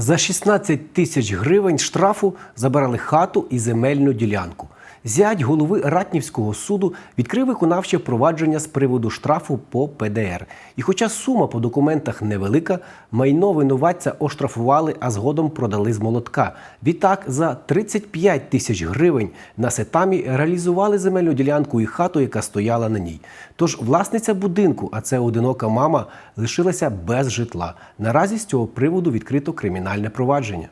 За 16 тисяч гривень штрафу забирали хату і земельну ділянку. Зять голови Ратнівського суду відкрив виконавче провадження з приводу штрафу по ПДР. І хоча сума по документах невелика, майно винуватця оштрафували, а згодом продали з молотка. Відтак за 35 тисяч гривень на сетамі реалізували земельну ділянку і хату, яка стояла на ній. Тож власниця будинку, а це одинока мама, лишилася без житла. Наразі з цього приводу відкрито кримінальне провадження.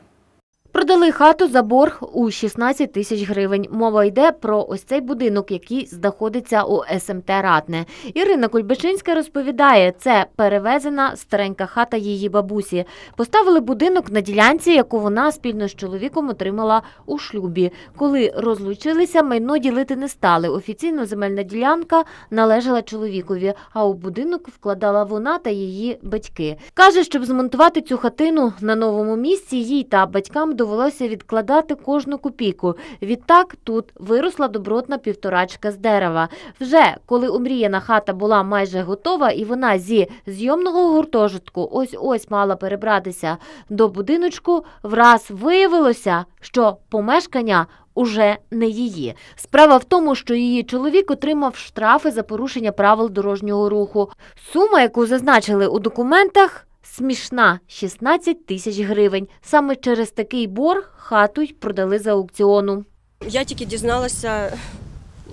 Продали хату за борг у 16 тисяч гривень. Мова йде про ось цей будинок, який знаходиться у СМТ Ратне. Ірина Кульбичинська розповідає, це перевезена старенька хата її бабусі. Поставили будинок на ділянці, яку вона спільно з чоловіком отримала у шлюбі. Коли розлучилися, майно ділити не стали. Офіційно земельна ділянка належала чоловікові, а у будинок вкладала вона та її батьки. Каже, щоб змонтувати цю хатину на новому місці, їй та батькам довелося відкладати кожну копійку. Відтак тут виросла добротна півторачка з дерева. Вже коли омріяна хата була майже готова, і вона зі зйомного гуртожитку ось ось мала перебратися до будиночку, враз виявилося, що помешкання. Уже не її. Справа в тому, що її чоловік отримав штрафи за порушення правил дорожнього руху. Сума, яку зазначили у документах, смішна 16 тисяч гривень. Саме через такий борг хату й продали за аукціону. Я тільки дізналася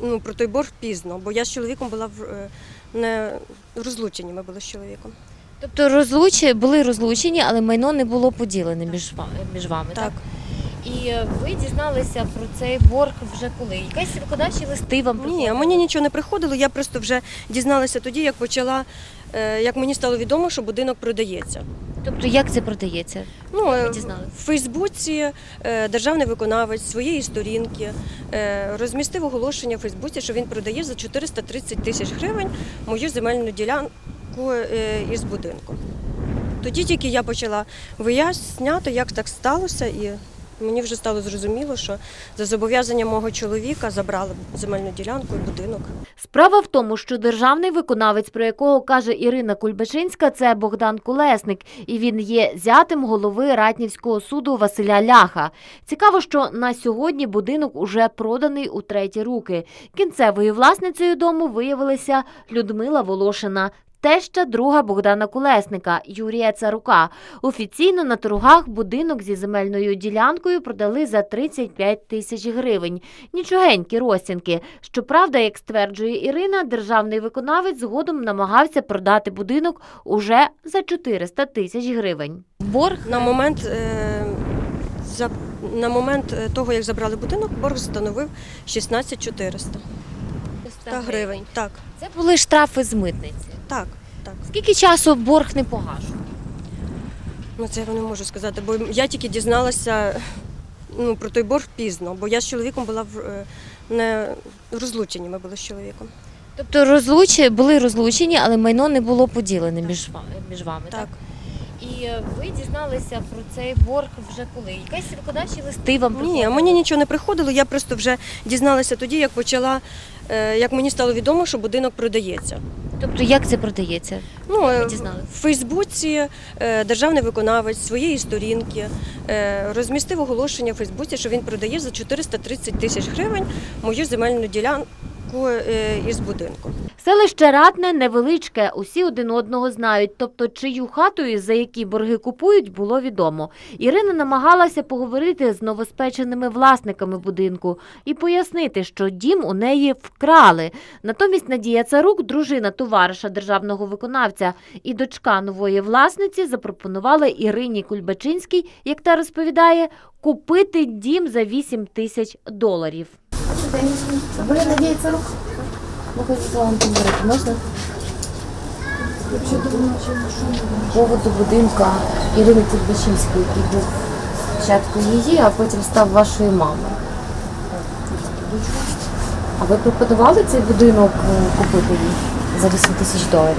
ну, про той борг пізно, бо я з чоловіком була в е, не розлучені. Ми були з чоловіком. Тобто розлучі були розлучені, але майно не було поділене між вами між вами. Так. І ви дізналися про цей борг вже коли? Якісь виконавчі листи вам Ні, мені нічого не приходило. Я просто вже дізналася тоді, як почала, е, як мені стало відомо, що будинок продається. Тобто як це продається? Ну, е, Ви дізналися? в Фейсбуці е, державний виконавець своєї сторінки е, розмістив оголошення в Фейсбуці, що він продає за 430 тисяч гривень мою земельну ділянку е, із будинку. Тоді тільки я почала виясняти, як так сталося, і мені вже стало зрозуміло, що за зобов'язання мого чоловіка забрали земельну ділянку і будинок. Справа в тому, що державний виконавець, про якого каже Ірина Кульбачинська, це Богдан Кулесник, і він є зятем голови Ратнівського суду Василя Ляха. Цікаво, що на сьогодні будинок уже проданий у треті руки. Кінцевою власницею дому виявилася Людмила Волошина. Теща друга Богдана Кулесника Юрія Царука. Офіційно на торгах будинок зі земельною ділянкою продали за 35 тисяч гривень. Нічогенькі розцінки. Щоправда, як стверджує Ірина, державний виконавець згодом намагався продати будинок уже за 400 тисяч гривень. Борг На момент, е, на момент того, як забрали будинок, борг становив 16 400 та гривень. Так, Це були штрафи з митниці. так, так. Скільки часу борг не погашує? Ну це я не можу сказати, бо я тільки дізналася ну, про той борг пізно, бо я з чоловіком була в е, не розлучені. Ми були з чоловіком. Тобто розлучі були розлучені, але майно не було поділене між вами між вами. Так. І ви дізналися про цей борг вже коли? Якісь виконавчі листи вам Ні, мені нічого не приходило. Я просто вже дізналася тоді, як почала, е, як мені стало відомо, що будинок продається. Тобто як це продається? Ну, е, Ви дізналися? в Фейсбуці е, державний виконавець своєї сторінки е, розмістив оголошення в Фейсбуці, що він продає за 430 тисяч гривень мою земельну ділянку е, із будинку. Селище Ратне невеличке, усі один одного знають. Тобто, чию хатою, за які борги купують, було відомо. Ірина намагалася поговорити з новоспеченими власниками будинку і пояснити, що дім у неї вкрали. Натомість Надія Царук, дружина товариша державного виконавця і дочка нової власниці, запропонували Ірині Кульбачинській, як та розповідає, купити дім за 8 тисяч доларів. Ви Надія Царук? Ви хочете з вами поговорити, можна? По поводу будинка Ірини Кульбачинської, який був спочатку її, а потім став вашою мамою. А ви пропонували цей будинок е, купити їй за 8 тисяч доларів?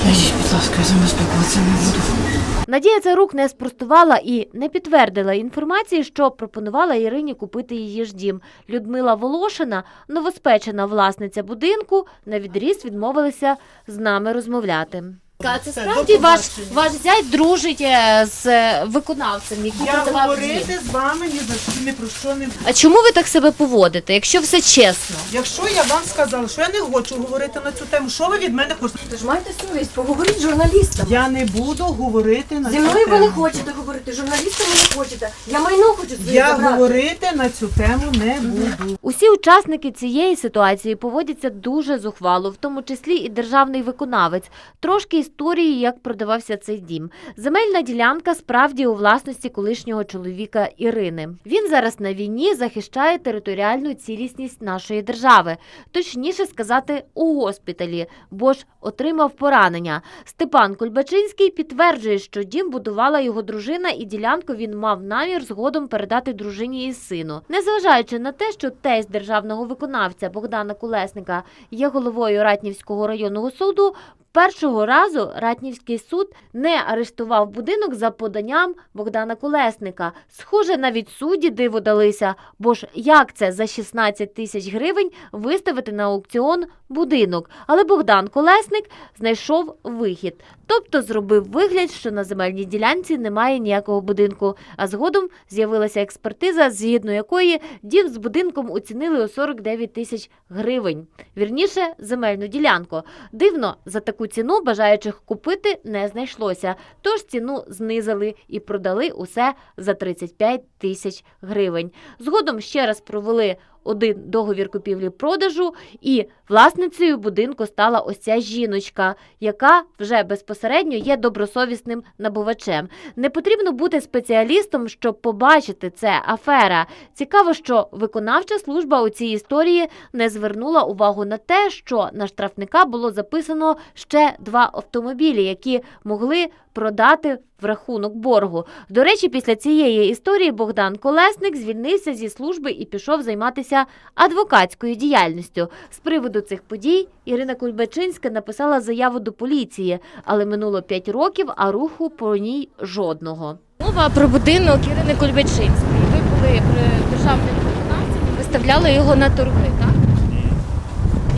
Скажіть, будь ласка, я з вами спілкуватися не буду. Надія Царук не спростувала і не підтвердила інформації, що пропонувала Ірині купити її ж дім. Людмила Волошина, новоспечена власниця будинку, на відріз відмовилася з нами розмовляти. А це справді ваш, ваш зять дружить е, з е, виконавцем, який Я продавав говорити дім. з вами ні за що ні про що не буду. А чому ви так себе поводите, якщо все чесно? Якщо я вам сказала, що я не хочу говорити на цю тему, що ви від мене хочете? Тож майте совість, поговоріть з журналістами. Я не буду говорити на Зі цю мною ви не тему. хочете говорити, з журналістами не хочете. Я майно хочу своє Я забрати. говорити на цю тему не буду. Усі учасники цієї ситуації поводяться дуже зухвало, в тому числі і державний виконавець. Трошки історії, як продавався цей дім. Земельна ділянка справді у власності колишнього чоловіка Ірини. Він зараз на війні захищає територіальну цілісність нашої держави, точніше сказати, у госпіталі, бо ж отримав поранення. Степан Кульбачинський підтверджує, що дім будувала його дружина, і ділянку він мав намір згодом передати дружині і сину. Незважаючи на те, що тесть державного виконавця Богдана Колесника є головою Ратнівського районного суду. Першого разу Ратнівський суд не арештував будинок за поданням Богдана Колесника. Схоже, навіть судді диво далися, бо ж як це за 16 тисяч гривень виставити на аукціон будинок? Але Богдан Колесник знайшов вихід, тобто зробив вигляд, що на земельній ділянці немає ніякого будинку. А згодом з'явилася експертиза, згідно якої дім з будинком оцінили у 49 тисяч гривень. Вірніше, земельну ділянку. Дивно, за таку ціну бажаючих купити не знайшлося. Тож ціну знизили і продали усе за 35 тисяч гривень. Згодом ще раз провели один договір купівлі-продажу, і власницею будинку стала ось ця жіночка, яка вже безпосередньо є добросовісним набувачем. Не потрібно бути спеціалістом, щоб побачити це афера. Цікаво, що виконавча служба у цій історії не звернула увагу на те, що на штрафника було записано ще два автомобілі, які могли продати в рахунок боргу. До речі, після цієї історії Богдан Колесник звільнився зі служби і пішов займатися адвокатською діяльністю. З приводу цих подій Ірина Кульбачинська написала заяву до поліції, але минуло 5 років, а руху по ній жодного. Мова про будинок Ірини Кульбачинської. Ви були при державним виконавцем і виставляли його на торги, так? Ні,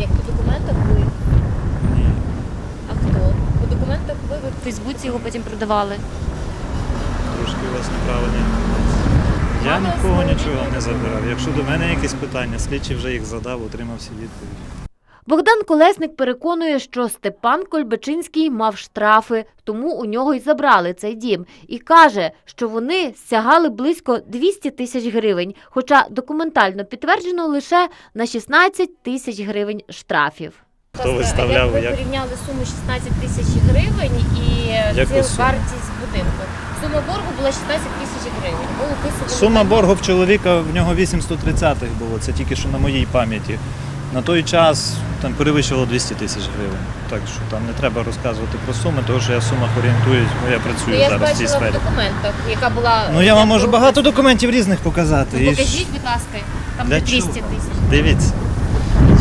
Як по документах ви? ні. А хто? По документах ви, ви в Фейсбуці його потім продавали. Трошки у вас неправильна інформація. Я нікого нічого не забирав. Якщо до мене якісь питання, слідчий вже їх задав, отримав всі відповіді. Богдан Колесник переконує, що Степан Кольбачинський мав штрафи, тому у нього й забрали цей дім. І каже, що вони стягали близько 200 тисяч гривень, хоча документально підтверджено лише на 16 тисяч гривень штрафів. Хто виставляв, ви порівняли суму 16 тисяч гривень і Яку цю суму? вартість будинку? Сума боргу була 16 тисяч гривень. Сума боргу в чоловіка в нього 830-х було, це тільки що на моїй пам'яті. На той час там перевищувало 200 тисяч гривень. Так що там не треба розказувати про суми, тому що я в сумах орієнтуюсь, бо я Ну, працюю я зараз в цій бачила в сфері. документах, яка була. Ну я вам можу Ну, багато документів різних показати. І Покажіть, будь ласка, там Для де 200 чого? тисяч. Дивіться,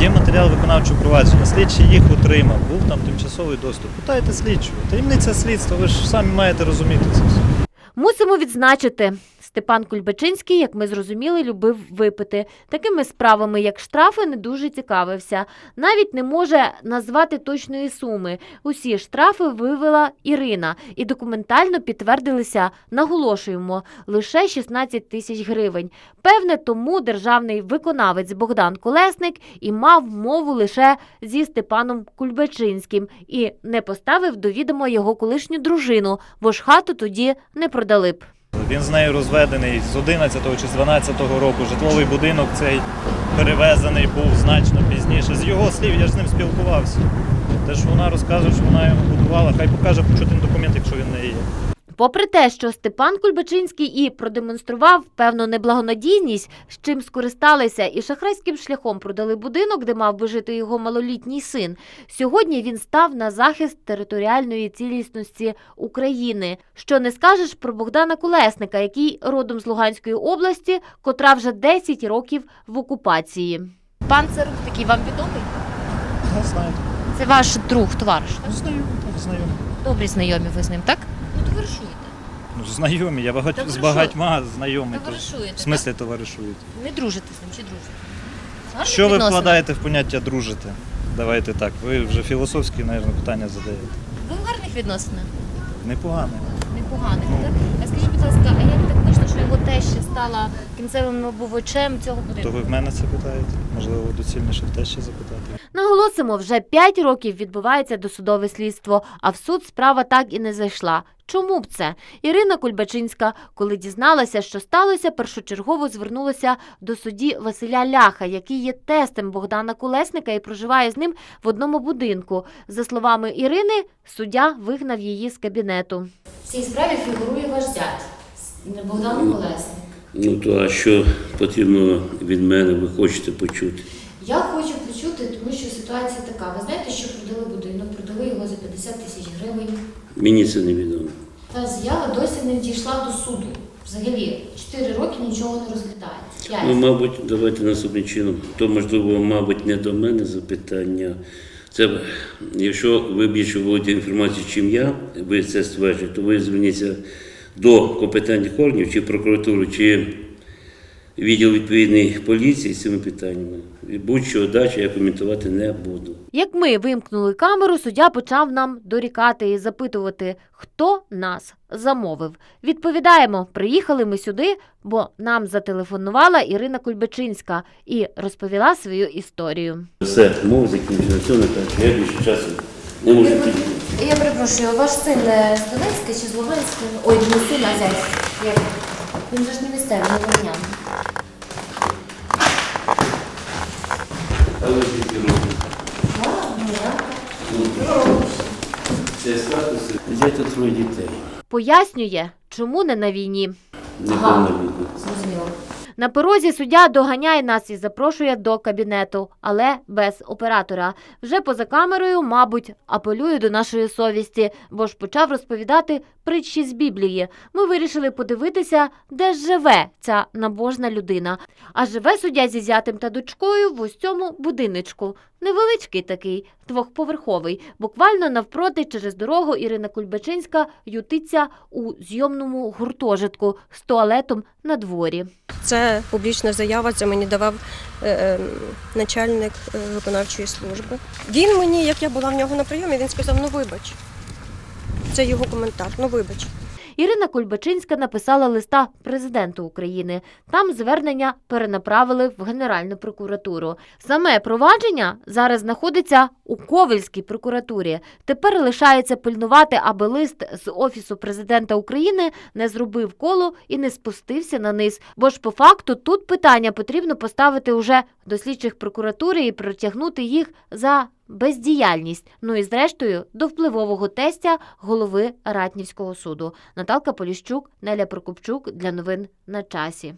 є матеріал виконавчого провадження. Слідчий їх отримав, був там тимчасовий доступ. Питайте слідчого. Таємниця слідства, ви ж самі маєте розуміти це все. Мусимо відзначити. Степан Кульбачинський, як ми зрозуміли, любив випити. Такими справами, як штрафи, не дуже цікавився. Навіть не може назвати точної суми. Усі штрафи вивела Ірина і документально підтвердилися, наголошуємо, лише 16 тисяч гривень. Певне, тому державний виконавець Богдан Колесник і мав мову лише зі Степаном Кульбачинським і не поставив до відома його колишню дружину, бо ж хату тоді не продали б. Він з нею розведений з 11 чи з 12 року. Житловий будинок цей перевезений був значно пізніше. З його слів я ж з ним спілкувався. Те, що вона розказує, що вона його будувала, хай покаже почутим документ, якщо він в неї є. Попри те, що Степан Кульбачинський і продемонстрував певну неблагонадійність, з чим скористалися і шахрайським шляхом продали будинок, де мав би жити його малолітній син. Сьогодні він став на захист територіальної цілісності України. Що не скажеш про Богдана Колесника, який родом з Луганської області, котра вже 10 років в окупації. Пан Царук такий вам відомий? Ну, знаєте. Це ваш друг, товариш. Так, знайомі. Добрі знайомі ви з ним, так? Ну, товаришуєте. Ну, знайомі, я багать... з багатьма знайомий. то- Товаришуєте. В смислі товаришують. Не дружите з ним чи дружите? Гарних Що ви вкладаєте в поняття дружити? Давайте так. Ви вже філософські, мабуть, питання задаєте. Ви в гарних Як відносини? Непогане. Непоганих, так? А скажіть, будь ласка, а як так вийшло, що його теща стала кінцевим набувачем цього То будинку? ви в мене це питаєте? Можливо, доцільніше в те ще запитати. Наголосимо, вже 5 років відбувається досудове слідство, а в суд справа так і не зайшла. Чому б це? Ірина Кульбачинська, коли дізналася, що сталося, першочергово звернулася до судді Василя Ляха, який є тестем Богдана Колесника і проживає з ним в одному будинку. За словами Ірини, суддя вигнав її з кабінету. В цій справі фігурує ваш зять Богдан Колесник. Ну то а що потрібно від мене, ви хочете почути? Я хочу почути, тому що ситуація така. Ви знаєте, що продали будинок, продали його за 50 тисяч гривень. Мені це не відомо. Та заява досі не дійшла до суду. Взагалі, 4 роки нічого не розглядається. Ну, мабуть, давайте наступним чином. То, можливо, мабуть, не до мене запитання. Це, якщо ви більше володієте інформацією, чим я, ви це стверджуєте, то ви зверніться до компетентних органів, чи прокуратури, чи відділ відповідної поліції з цими питаннями. І будь-що далі я коментувати не буду. Як ми вимкнули камеру, суддя почав нам дорікати і запитувати, хто нас замовив. Відповідаємо, приїхали ми сюди, бо нам зателефонувала Ірина Кульбачинська і розповіла свою історію. Все, мова закінчена, все не так. Я більше часу не можу. Я перепрошую, ваш син е, з Донецька чи з Луганська? Ой, не син, а зять. Як? Він же ж не місцевий, не волинян. Але тільки я. Це статус. Тут троє дітей. Пояснює, чому не на війні. Не повна Зрозуміло. На порозі суддя доганяє нас і запрошує до кабінету, але без оператора. Вже поза камерою, мабуть, апелює до нашої совісті, бо ж почав розповідати притчі з Біблії. Ми вирішили подивитися, де живе ця набожна людина. А живе суддя зі зятим та дочкою в ось цьому будиночку. Невеличкий такий, двохповерховий. Буквально навпроти через дорогу Ірина Кульбачинська ютиться у зйомному гуртожитку з туалетом на дворі. Це публічна заява, це мені давав е, е, начальник е, виконавчої служби. Він мені, як я була в нього на прийомі, він сказав: ну вибач. Це його коментар. Ну вибач. Ірина Кульбачинська написала листа президенту України. Там звернення перенаправили в Генеральну прокуратуру. Саме провадження зараз знаходиться у Ковельській прокуратурі. Тепер лишається пильнувати, аби лист з офісу президента України не зробив коло і не спустився на низ. Бо ж по факту тут питання потрібно поставити уже до слідчих прокуратури і притягнути їх за бездіяльність. Ну і зрештою до впливового тестя голови Ратнівського суду. Наталка Поліщук, Неля Прокопчук для новин на часі.